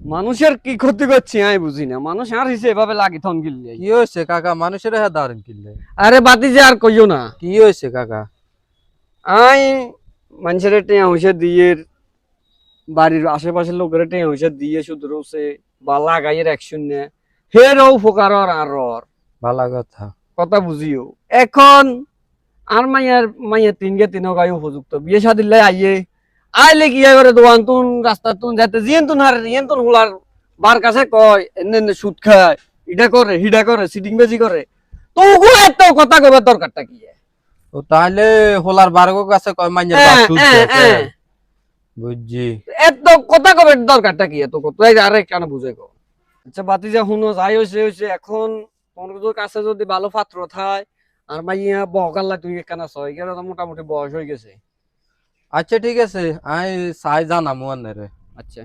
মানুষের কি ক্ষতি করছি আমি বুঝি না। মানুষ আর হিসেবে এভাবে লাগি থন গিললে কি হয়েছে কাকা? মানুষের হ্যাঁ দাঁড়ান কিনলে আরে বাতি যে আর কইও না। কি হয়েছে কাকা? আই মানুষের টেয়া হইসে দিয়ে বাড়ির আশেপাশের লোকের টেয়া হইসে দিয়ে শুধু রোসে বা লাগাইয়ের অ্যাকশন নে হেরও উপকার আর আর ওর। ভালো কথা। কথা বুঝিও। এখন আর মাইয়ার মাইয়া তিন গে তিন গায়ে উপযুক্ত। বিয়ে শাদিলে আইয়ে আইলে কি করে দোয়ান তুন রাস্তা তুন যাতে জিয়েন তুন হার জিয়েন তুন হুলার বার কাছে কয় এনে এনে সুদ খায় ইটা করে হিডা করে সিটিং বেজি করে। তো ওগুলো এত কথা কবার দরকারটা কি? ও তাহলে হোলার বার্গো কাছে কয় মাইনের হ্যাঁ, সুদ হ্যাঁ, দেয়, হ্যাঁ। বুঝছি। এত কথা কবে দরকারটা কি এত কত আরে কেন বুঝে গো। আচ্ছা বাতি যা হুনো যাই হয়েছে হয়েছে এখন তোমার কাছে যদি ভালো পাত্র থায় আর মাইয়া বহকাল্লা তুই কেন ছয় গেলে তো মোটামুটি বয়স হয়ে গেছে। আচ্ছা ঠিক আছে। আমি সাই জানামু আন্নারে আচ্ছা।